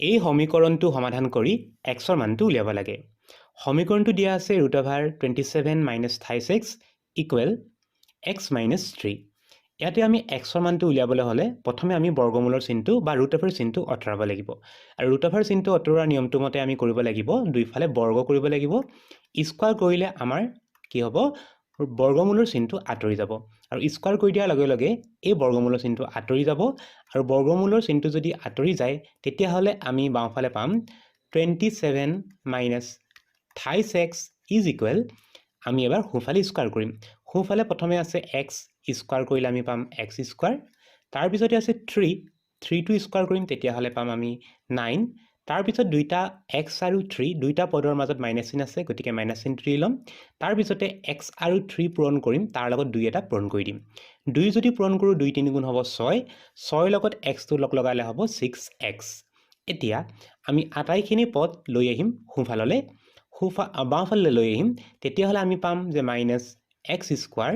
এই সমীকৰণটো সমাধান কৰি এক্সৰ মানটো উলিয়াব লাগে। সমীকৰণটো দিয়া আছে root over twenty seven minus thirty six equal x minus three ইয়াতে আমি এক্সৰ মানটো উলিয়াবলৈ হ'লে প্ৰথমে আমি বৰ্গমূলৰ চিনটো বা ৰুট অভাৰ চিনটো আঁতৰাব লাগিব। আৰু ৰুট অভাৰ চিনটো আঁতৰোৱাৰ নিয়মটো মতে আমি কৰিব লাগিব, দুইফালে বৰ্গ কৰিব লাগিব। স্কোৱাৰ কৰিলে আমাৰ কি হ'ব? বৰ্গমূলৰ চিনটো আঁতৰি যাব। আৰু স্কোৱাৰ কৰি দিয়াৰ লগে লগে এই বৰ্গমূলৰ চিনটো আঁতৰি যাব। আৰু বৰ্গমূলৰ চিনটো যদি আঁতৰি যায়, তেতিয়াহ'লে আমি বাওঁফালে পাম twenty seven minus থাইছ x is equal আমি এবাৰ সোঁফালে স্কোৱাৰ কৰিম। সোঁফালে প্ৰথমে আছে এক্স স্কোৱাৰ কৰিলে আমি পাম এক্স স্কোৱাৰ তাৰপিছতে আছে থ্ৰী থ্ৰীটো স্কোৱাৰ কৰিম, তেতিয়াহ'লে পাম আমি নাইন তাৰপিছত দুইটা এক্স আৰু থ্ৰী দুইটা পদৰ মাজত মাইনাছ আছে, গতিকে মাইনাছ চিন থ্ৰী ল'ম। তাৰপিছতে এক্স আৰু থ্ৰী পূৰণ কৰিম, তাৰ লগত দুই এটা পূৰণ কৰি দিম। দুই যদি পূৰণ কৰোঁ, দুই তিনি গুণ হ'ব ছয়। ছয়ৰ লগত এক্সটো লগ লগালে হ'ব ছিক্স এক্স এতিয়া আমি আটাইখিনি পদ লৈ আহিম সোঁফাললৈ। সোঁফা, বাওঁফাললৈ লৈ আহিম। তেতিয়াহ'লে আমি পাম যে মাইনাছ এক্স স্কোৱাৰ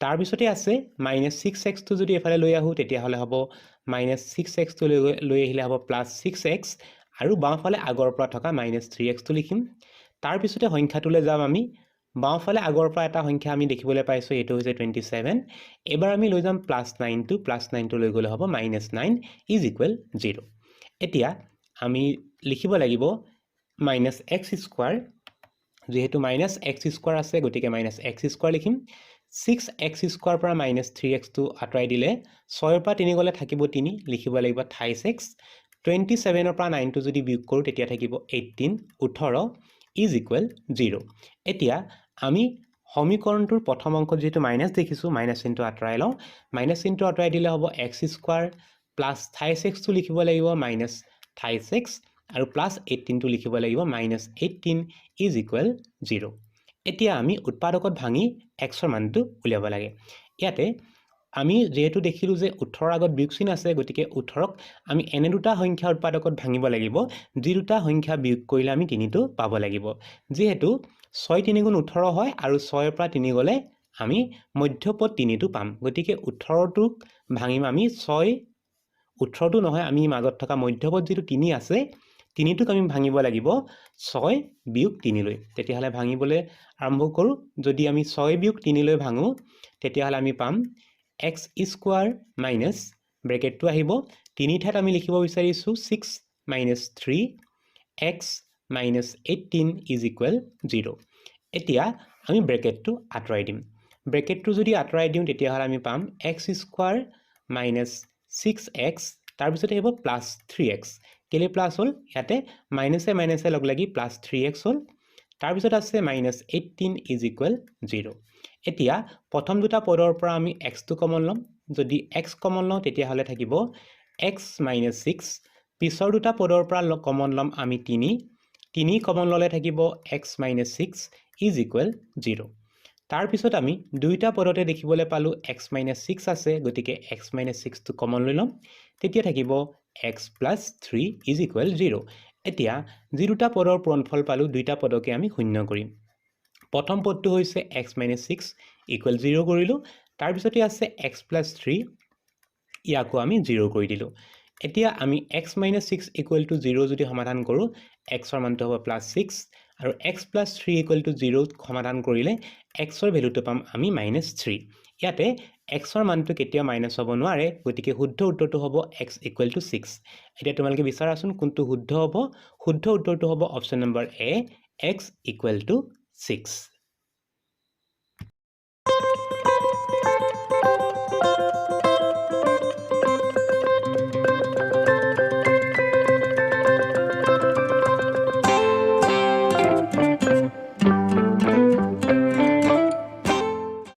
তাৰপিছতে আছে মাইনাছ ছিক্স এক্সটো যদি এফালে লৈ আহোঁ, তেতিয়াহ'লে হ'ব মাইনাছ ছিক্স এক্সটো লৈ লৈ আহিলে হ'ব প্লাছ ছিক্স এক্স আৰু বাওঁফালে আগৰ পৰা থকা মাইনাছ থ্ৰী এক্সটো লিখিম। তাৰপিছতে সংখ্যাটোলৈ যাম আমি। বাওঁফালে আগৰ পৰা এটা সংখ্যা আমি দেখিবলৈ পাইছোঁ, এইটো হৈছে টুৱেণ্টি ছেভেন এইবাৰ আমি লৈ যাম প্লাছ নাইনটো প্লাছ নাইনটো লৈ গ'লে হ'ব minus nine is equal zero' এতিয়া আমি লিখিব লাগিব মাইনাছ এক্স স্কোৱাৰ যিহেতু মাইনাছ এক্স স্কোৱাৰ আছে, গতিকে মাইনাছ এক্স স্কোৱাৰ লিখিম। ছিক্স এক্স স্কোৱাৰ পৰা মাইনাছ থ্ৰী এক্সটো আঁতৰাই দিলে, ছয়ৰ পৰা তিনি গ'লে থাকিব তিনি, লিখিব লাগিব থাইছ এক্স টুৱেণ্টি ছেভেনৰ পৰা নাইনটো যদি বিয়োগ কৰোঁ, তেতিয়া থাকিব এইটিন ওঠৰ ইজ ইকুৱেল জিৰ' এতিয়া, আমি সমীকৰণটোৰ প্ৰথম অংকত যিহেতু মাইনাছ দেখিছোঁ মাইনাছ চিনটো আঁতৰাই লওঁ। মাইনাছ চিনটো আঁতৰাই দিলে হ'ব এক্স স্কোৱাৰ প্লাছ থাইছ এক্সটো লিখিব লাগিব মাইনাছ থাইছ এক্স আৰু প্লাছ এইটিনটো লিখিব লাগিব minus eighteen is equal zero' এতিয়া আমি উৎপাদকত ভাঙি এক্সৰ মানটো উলিয়াব লাগে। ইয়াতে আমি যিহেতু দেখিলোঁ যে ওঠৰৰ আগত বিয়োগ চিন আছে গতিকে ওঠৰক আমি এনে দুটা সংখ্যা উৎপাদকত ভাঙিব লাগিব যি দুটা সংখ্যা বিয়োগ কৰিলে আমি তিনিটো পাব লাগিব। যিহেতু ছয় তিনিগুণ ওঠৰ হয় আৰু ছয়ৰ পৰা তিনি গ'লে আমি মধ্যপদ তিনিটো পাম। গতিকে ওঠৰটোক ভাঙিম আমি ছয় ওঠৰটো নহয় আমি মাজত থকা মধ্যপদ যিটো তিনি আছে তিনিটোক আমি ভাঙিব লাগিব, ছয় বিয়োগ তিনিলৈ। তেতিয়াহ'লে ভাঙিবলৈ আৰম্ভ কৰোঁ। যদি আমি ছয় বিয়োগ তিনিলৈ ভাঙোঁ, তেতিয়াহ'লে আমি পাম এক্স স্কোৱাৰ মাইনাছ ব্ৰেকেটটো আহিব। তিনি ঠাইত আমি লিখিব বিচাৰিছোঁ six minus three, x minus eighteen is equal zero' এতিয়া আমি ব্ৰেকেটটো আঁতৰাই দিম। ব্ৰেকেটটো যদি আঁতৰাই দিওঁ, তেতিয়াহ'লে আমি পাম x square minus six x, তাৰপিছতে আহিব প্লাছ থ্ৰী এক্স। কেলৈ প্লাছ হ'ল ইয়াতে মাইনাছে মাইনাছে লগ লাগি প্লাছ থ্ৰী এক্স হ'ল তাৰপিছত আছে minus eighteen is equal zero' এতিয়া প্ৰথম দুটা পদৰ পৰা আমি এক্সটো কমন ল'ম। যদি এক্স কমন লওঁ, তেতিয়াহ'লে থাকিব এক্স মাইনাছ ছিক্স পিছৰ দুটা পদৰ পৰা কমন ল'ম আমি তিনি। তিনি কমন ল'লে থাকিব x minus six is equal zero' তাৰপিছত আমি দুইটা পদতে দেখিবলৈ পালোঁ এক্স মাইনাছ ছিক্স আছে, গতিকে এক্স মাইনাছ ছিক্সটো কমন লৈ ল'ম। তেতিয়া থাকিব x plus three is equal zero' এতিয়া যি দুটা পদৰ পূৰণফল পালোঁ, দুইটা পদকে আমি শূন্য কৰিম। প্ৰথম পদটো হৈছে x minus six equal zero' কৰিলোঁ। তাৰপিছতে আছে এক্স প্লাছ থ্ৰী ইয়াকো আমি জিৰ' কৰি দিলোঁ। এতিয়া আমি x minus six equal to zero' যদি সমাধান কৰোঁ এক্সৰ মানটো হ'ব প্লাছ ছিক্স আৰু x plus three equal to zero' সমাধান কৰিলে এক্সৰ ভেলুটো পাম আমি মাইনাছ থ্ৰী ইয়াতে এক্সৰ মানটো কেতিয়াও মাইনাছ হ'ব নোৱাৰে, গতিকে শুদ্ধ উত্তৰটো হ'ব এক্স ইকুৱেল টু ছিক্স এতিয়া তোমালোকে বিচাৰাচোন কোনটো শুদ্ধ হ'ব? শুদ্ধ উত্তৰটো হ'ব option number A x equal to six